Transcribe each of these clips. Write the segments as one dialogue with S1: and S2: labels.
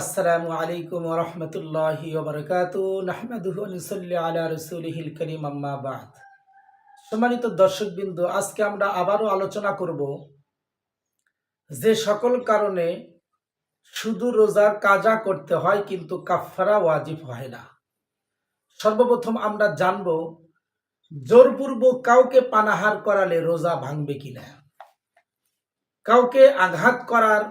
S1: আসসালামু আলাইকুম রহমতুল্লাহি ওবরকাত নাহমাদুহু নসল্লি আলা রসুলিহিল করিম, আম্মা সম্মানিত দর্শকবৃন্দ, আজকে আমরা আবারও আলোচনা করব যে সকল কারণে শুধু রোজার কাজা করতে হয় কিন্তু কাফারা ওয়াজিব হয় না। সর্বপ্রথম আমরা জানব, জোরপূর্বক কাউকে পানাহার করালে রোজা ভাঙবে কিনা? কাউকে আঘাত করার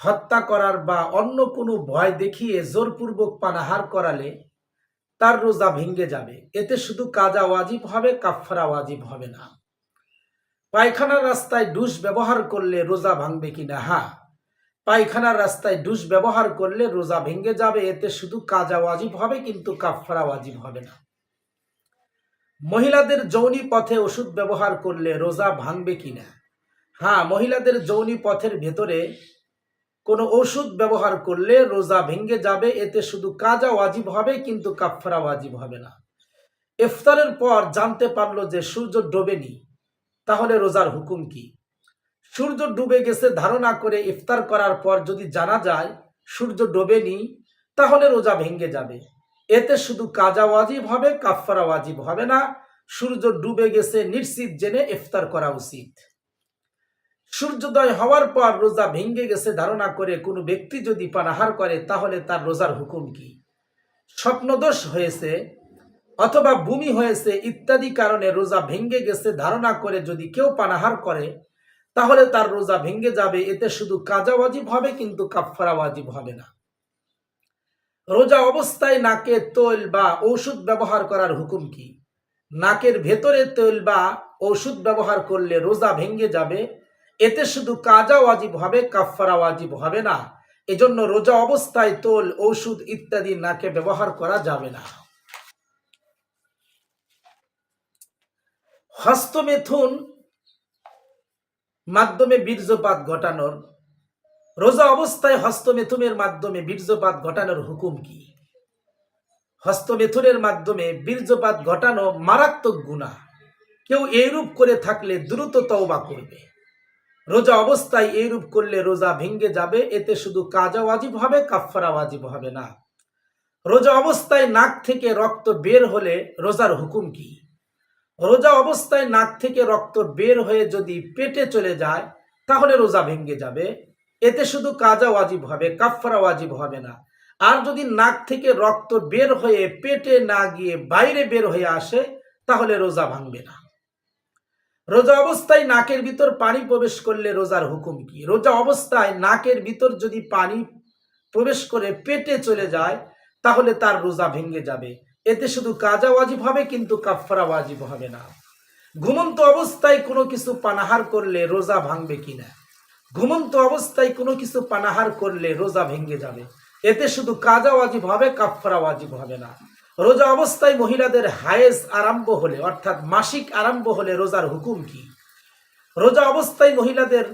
S1: হত্যা করার বা অন্য কোনো ভয় দেখিয়ে জোরপূর্বক পানাহার করালে তার রোজা ভেঙ্গে যাবে। এতে শুধু কাজা ওয়াজিব হবে কাফারা ওয়াজিব হবে না। পায়খানার রাস্তায় ডুস ব্যবহার করলে রোজা ভাঙবে কি না? হ্যাঁ পায়খানার রাস্তায় ডুস ব্যবহার করলে রোজা ভেঙ্গে যাবে, এতে শুধু কাজা ওয়াজিব হবে কিন্তু কাফারা ওয়াজিব হবে না। মহিলাদের যৌনি পথে ওষুধ ব্যবহার করলে রোজা ভাঙবে কি না? হ্যাঁ মহিলাদের যৌনি পথের ভেতরে কোনো ওষুধ ব্যবহার করলে রোজা ভেঙ্গে যাবে, এতে শুধু কাজা ওয়াজিব হবে, কিন্তু কাফারা ওয়াজিব হবে না। ইফতারের পর জানতে পারল যে সূর্য ডোবেনি, তাহলে রোজার হুকুম কি? সূর্য ডুবে গেছে ধারণা করে ইফতার করার পর যদি জানা যায় সূর্য ডোবেনি, তাহলে রোজা ভেঙ্গে যাবে। এতে শুধু কাজা ওয়াজিব হবে কাফারা ওয়াজিব হবে না, সূর্য ডুবে গেছে নিশ্চিত জেনে ইফতার করা উচিত। সূর্যোদয় হওয়ার পর রোজা ভেঙ্গে গেছে ধারণা করে কোনো ব্যক্তি যদি পানাহার করে, তাহলে তার রোজার হুকুম কি? স্বপ্নদোষ হয়েছে অথবা ভূমি হয়েছে ইত্যাদি কারণে রোজা ভেঙ্গে গেছে ধারণা করে যদি কেউ পানাহার করে, তাহলে তার রোজা ভেঙ্গে যাবে। এতে শুধু কাজা ওয়াজিব হবে, কিন্তু কাফারা ওয়াজিব হবে না। রোজা অবস্থায় নাকে তৈল বা ঔষধ ব্যবহার করার হুকুম কি? নাকের ভেতরে তৈল বা ঔষধ ব্যবহার করলে রোজা ভেঙ্গে যাবে এতে শুধু কাজা ওয়াজিব হবে কাফারা ওয়াজিব হবে না। এজন্য রোজা অবস্থায় তোল, ঔষধ ইত্যাদি নাকে ব্যবহার করা যাবে না। হস্তমেথুন মাধ্যমে বীর্যপাত ঘটানোর, রোজা অবস্থায় হস্তমেথুনের মাধ্যমে বীর্যপাত ঘটানোর হুকুম কি? হস্তমেথুনের মাধ্যমে বীর্যপাত ঘটানো মারাত্মক গুণা কেউ এইরূপ করে থাকলে দ্রুত তওবা করবে। রোজা অবস্থায় এইরূপ করলে রোজা ভেঙ্গে যাবে, এতে শুধু কাজা ওয়াজিব হবে কাফারা ওয়াজিব হবে না। রোজা অবস্থায় নাক থেকে রক্ত বের হলে রোজার হুকুম কি? রোজা অবস্থায় নাক থেকে রক্ত বের হয়ে যদি পেটে চলে যায়, তাহলে রোজা ভেঙ্গে যাবে, এতে শুধু কাজা ওয়াজিব হবে কাফারা ওয়াজিব হবে না। আর যদি নাক থেকে রক্ত বের হয়ে পেটে না গিয়ে বাইরে বের হয়ে আসে, তাহলে রোজা ভাঙবে না। রোজা অবস্থায় নাকের ভিতর পানি প্রবেশ করলে রোজার হুকুম কি? রোজা অবস্থায় নাকের ভিতর যদি পানি প্রবেশ করে পেটে চলে যায়, তাহলে তার রোজা ভেঙে যাবে। এতে শুধু কাজা ওয়াজিব হবে, কিন্তু কাফারা ওয়াজিব হবে না। ঘুমন্ত অবস্থায় কোনো কিছু পানাহার করলে রোজা ভাঙবে কিনা? ঘুমন্ত অবস্থায় কোনো কিছু পানাহার করলে রোজা ভেঙে যাবে। এতে শুধু কাজা ওয়াজিব হবে কাফারা ওয়াজিব হবে না। রোজা অবস্থায় মহিলাদের হায়েজ আরম্ভ হলে, অর্থাৎ মাসিক আরম্ভ হলে রোজার হুকুম কি? রোজা অবস্থায় মহিলাদের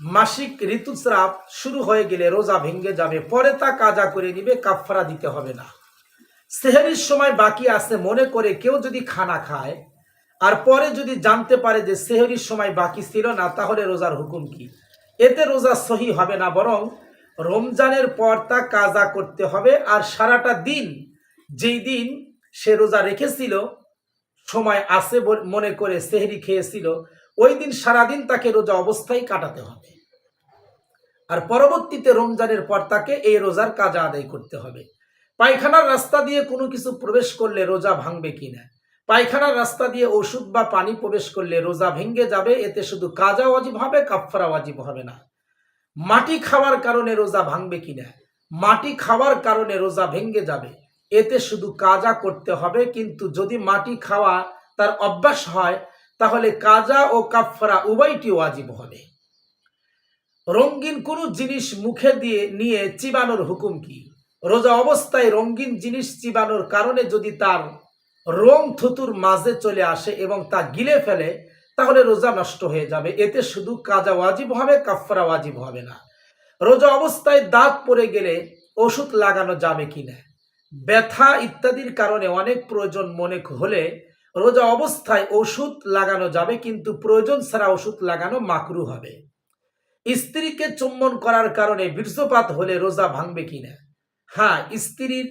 S1: মাসিক ঋতুস্রাব শুরু হয়ে গেলে রোজা ভেঙ্গে যাবে, পরে তা কাজা করে নিবে কাফারা দিতে হবে না। সেহেরির সময় বাকি আছে, মনে করে কেউ যদি খানা খায়, আর পরে যদি জানতে পারে যে সেহরির সময় বাকি ছিল না, তাহলে রোজার হুকুম কি? এতে রোজা সহি হবে না, বরং রমজানের পর তা কাজা করতে হবে, আর সারাটা দিন যেই দিন সে রোজা রেখেছিল, সময় আছে মনে করে সেহরি খেয়েছিল, ওই দিন সারাদিন তাকে রোজা অবস্থায় কাটাতে হবে। আর পরবর্তীতে রমজানের পর তাকে এই রোজার কাজা আদায় করতে হবে। পায়খানার রাস্তা দিয়ে কোনো কিছু প্রবেশ করলে রোজা ভাঙবে কিনা? পায়খানার রাস্তা দিয়ে ওষুধ বা পানি প্রবেশ করলে রোজা ভেঙ্গে যাবে, এতে শুধু কাজা ওয়াজিব হবে কাফারা ওয়াজিব হবে না। মাটি খাওয়ার কারণে রোজা ভাঙবে কিনা? মাটি খাওয়ার কারণে রোজা ভেঙ্গে যাবে। এতে শুধু কাজা করতে হবে, কিন্তু যদি মাটি খাওয়া তার অভ্যাস হয়, তাহলে কাজা ও কাফারা উভয়টি ওয়াজিব হবে। রঙিন কোনো জিনিস মুখে দিয়ে নিয়ে চিবানোর হুকুম কি? রোজা অবস্থায় রঙিন জিনিস চিবানোর কারণে যদি তার রং থুতুর মাঝে চলে আসে এবং তা গিলে ফেলে, তাহলে রোজা নষ্ট হয়ে যাবে। এতে শুধু কাজা ওয়াজিব হবে কাফারা ওয়াজিব হবে না। রোজা অবস্থায় দাঁত পড়ে গেলে ওষুধ লাগানো যাবে কিনা ব্যথা ইত্যাদির কারণে অনেক প্রয়োজন মনে হলে রোজা অবস্থায় ওষুধ লাগানো যাবে, কিন্তু প্রয়োজন ছাড়া ওষুধ লাগানো মাকরু হবে। স্ত্রীকে চুম্বন করার কারণে বীর্যপাত হলে রোজা ভাঙবে কিনা? হ্যাঁ স্ত্রীর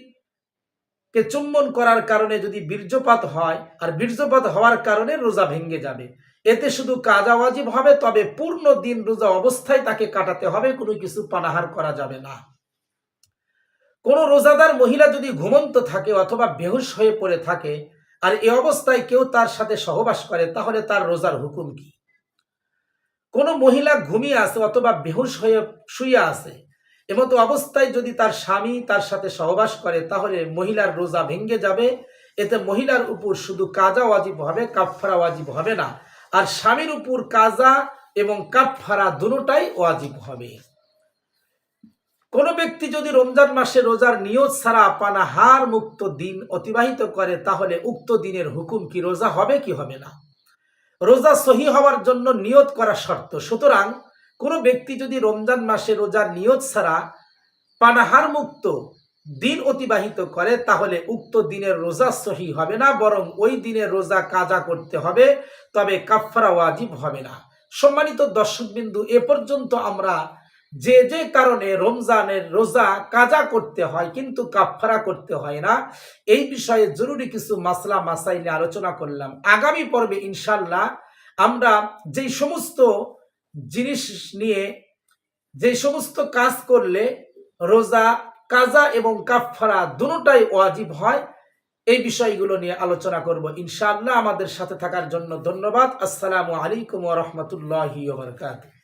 S1: কে চুম্বন করার কারণে যদি বীর্যপাত হয়, আর বীর্যপাত হওয়ার কারণে রোজা ভেঙে যাবে। এতে শুধু কাজা ওয়াজিব হবে, তবে পূর্ণ দিন রোজা অবস্থায় তাকে কাটাতে হবে, কোনো কিছু পানাহার করা যাবে না। কোন রোজাদার মহিলা যদি ঘুমন্ত থাকে অথবা বেহুশ হয়ে পড়ে থাকে, আর এ অবস্থায় কেউ তার সাথে সহবাস করে, তাহলে তার রোজার হুকুম কি? কোন মহিলা ঘুমিয়ে আছে অথবা বেহুশ হয়ে শুয়ে আছে, এমতো অবস্থায় যদি তার স্বামী তার সাথে সহবাস করে, তাহলে মহিলার রোজা ভেঙে যাবে। এতে মহিলার উপর শুধু কাজা ওয়াজিব হবে, কাফফারা ওয়াজিব হবে না। আর স্বামীর উপর কাজা এবং কাফফারা দুটোটাই ওয়াজিব হবে। কোন ব্যক্তি যদি রমজান মাসে রোজার নিয়ত ছাড়া পানাহার মুক্ত দিন অতিবাহিত করে, তাহলে উক্ত দিনের হুকুম কি, রোজা হবে কি হবে না? রোজা সহি হওয়ার জন্য নিয়ত করা শর্ত। সুতরাং কোনো ব্যক্তি যদি রমজান মাসে রোজার নিয়ত ছাড়া পানাহার মুক্ত দিন অতিবাহিত করে, তাহলে উক্ত দিনের রোজা সহি হবে না, বরং ওই দিনের রোজা কাজা করতে হবে, তবে কাফফারা ওয়াজিব হবে না। সম্মানিত দর্শকবিন্দু, এ পর্যন্ত আমরা যে যে কারণে রমজানের রোজা কাজা করতে হয় কিন্তু কাফফারা করতে হয় না, এই বিষয়ে জরুরি কিছু মাসলা মাসাইলে আলোচনা করলাম। আগামী পর্বে ইনশাল্লাহ আমরা যেই সমস্ত জিনিস নিয়ে যে সমস্ত কাজ করলে রোজা, কাজা এবং কাফফারা দুটোটাই ওয়াজিব হয়, এই বিষয়গুলো নিয়ে আলোচনা করব ইনশাআল্লাহ। আমাদের সাথে থাকার জন্য ধন্যবাদ। আসসালামু আলাইকুম ওয়া রাহমাতুল্লাহি ওয়া বারাকাতুহু।